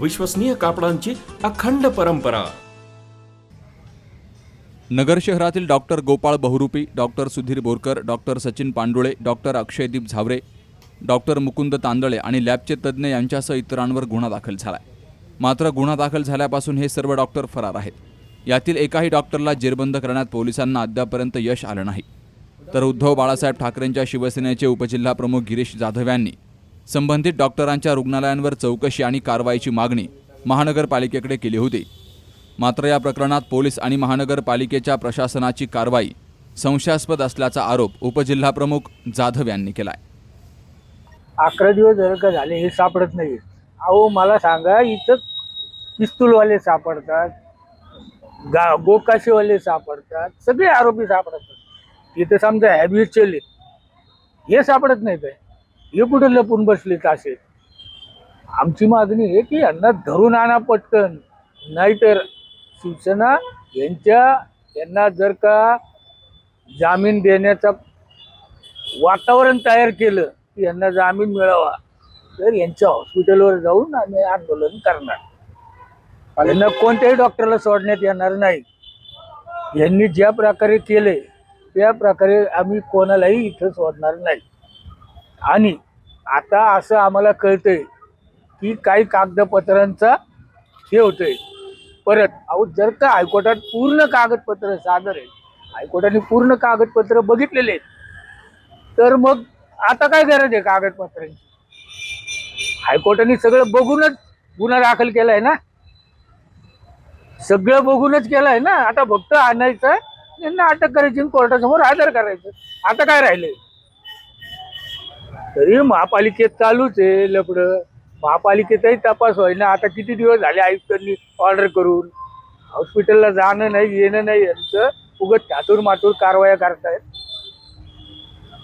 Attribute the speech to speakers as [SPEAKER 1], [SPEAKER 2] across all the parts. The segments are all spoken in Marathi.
[SPEAKER 1] विश्वसनीय कापडांची अखंड परंपरा.
[SPEAKER 2] नगर शहरातील doctor Gopal Bahurupi doctor Sudhir Borkar doctor Sachin Pandule doctor Akshaydeep Zaware doctor Mukund Tandale आणि लॅबचे तज्ज्ञ यांच्यासह इतरांवर गुन्हा दाखल झालाय. मात्र गुन्हा दाखल झाल्यापासून हे सर्व डॉक्टर फरार आहेत. यातील एकाही डॉक्टरला जेरबंद करण्यात पोलिसांना अद्यापर्यंत यश आलं नाही. तर उद्धव बाळासाहेब ठाकरेंच्या शिवसेनेचे उपजिल्हा प्रमुख गिरीश जाधव यांनी संबंधित डॉक्टरांच्या रुग्णालयांवर चौकशी आणि कारवाईची मागणी महानगरपालिकेकडे केली होती. मात्र या प्रकरणात पोलीस आणि महानगरपालिकेच्या प्रशासनाची कारवाई संशयास्पद असल्याचा आरोप उपजिल्हाप्रमुख जाधव यांनी केलाय.
[SPEAKER 3] अकरा दिवस जर का झाले हे सापडत नाही अहो मला सांगा इथं पिस्तूलवाले सापडतात गा गोकाशीवाले सापडतात सगळे आरोपी सापडतात. इथं समजा हॅबिच्युअल हे सापडत नाही काय हे कुठे लपून बसलेत असे आमची मागणी आहे की यांना धरून आणा पटकन. नाहीतर शिवसेना यांच्या यांना जर का जामीन देण्याचा वातावरण तयार केलं की यांना जामीन मिळावा तर यांच्या हॉस्पिटलवर जाऊन आम्ही आंदोलन करणार. यांना कोणत्याही डॉक्टरला सोडण्यात येणार नाही. यांनी ज्या प्रकारे केले त्या प्रकारे आम्ही कोणालाही इथं सोडणार नाही. आणि आता असं आम्हाला कळतंय की काही कागदपत्रांचा हे होतंय. परत अहो जर का हायकोर्टात पूर्ण कागदपत्र सादर आहे हायकोर्टाने पूर्ण कागदपत्र बघितलेले आहेत तर मग आता काय गरज आहे कागदपत्रांची? हायकोर्टाने सगळं बघूनच गुन्हा दाखल केलाय ना? सगळं बघूनच केलं आहे ना? आता फक्त आणायचं त्यांना अटक करायची कोर्टासमोर हजर करायचं. आता काय राहिलंय? तरी महापालिकेत चालूच आहे लपड महापालिकेचाही तपास होईना. आता किती दिवस झाले आयुक्तांनी ऑर्डर करून? हॉस्पिटलला जाणं नाही येणं नाही. यांचं उगत त्यातून मातूर कारवाया करतायत.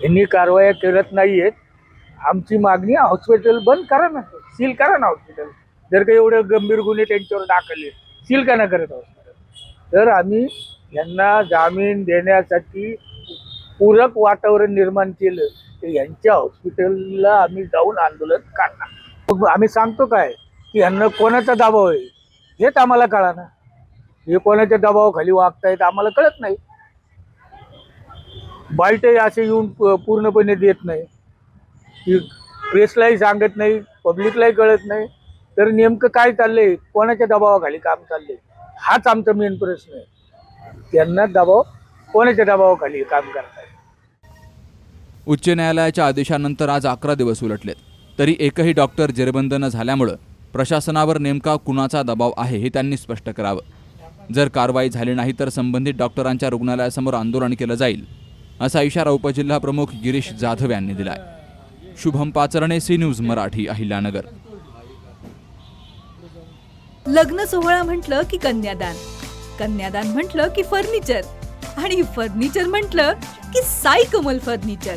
[SPEAKER 3] यांनी कारवाया करत नाही आहेत आमची मागणी हॉस्पिटल बंद करा ना. सील करा ना हॉस्पिटल जर काही एवढे गंभीर गुन्हे त्यांच्यावर दाखल सील का ना करत हॉस्पिटल तर आम्ही यांना जामीन देण्यासाठी पूरक वातावरण निर्माण केलं. यांच्या हॉस्पिटलला आम्ही जाऊन आंदोलन करणार मग आम्ही सांगतो काय की यांना कोणाचा दबाव आहे? हेच आम्हाला कळा ना हे कोणाच्या दबावाखाली वागतायत आम्हाला कळत नाही. बाईटही असे येऊन पूर्णपणे देत नाही. की प्रेसलाही सांगत नाही पब्लिकलाही कळत नाही. तर नेमकं काय चाललंय? कोणाच्या दबावाखाली काम चाललंय? हाच आमचा मेन प्रश्न आहे. त्यांना दबाव कोणाच्या दबावाखाली काम करताय
[SPEAKER 2] उच्च न्यायालयाच्या आदेशानंतर आज अकरा दिवस उलटलेत. तरी एकही डॉक्टर जेरबंद न झाल्यामुळं प्रशासनावर नेमका कुणाचा दबाव आहे हे त्यांनी स्पष्ट करावं. जर कारवाई झाली नाही तर संबंधित डॉक्टरांच्या रुग्णालयासमोर आंदोलन केलं जाईल असा इशारा उपजिल्हा प्रमुख गिरीश जाधव यांनी दिलाय. Shubham Pacharne C news Marathi Ahilyanagar.
[SPEAKER 4] लग्न सोहळा म्हटलं की कन्यादान कन्यादान म्हटलं की फर्निचर आणि फर्निचर म्हटलं की साई कमल फर्निचर.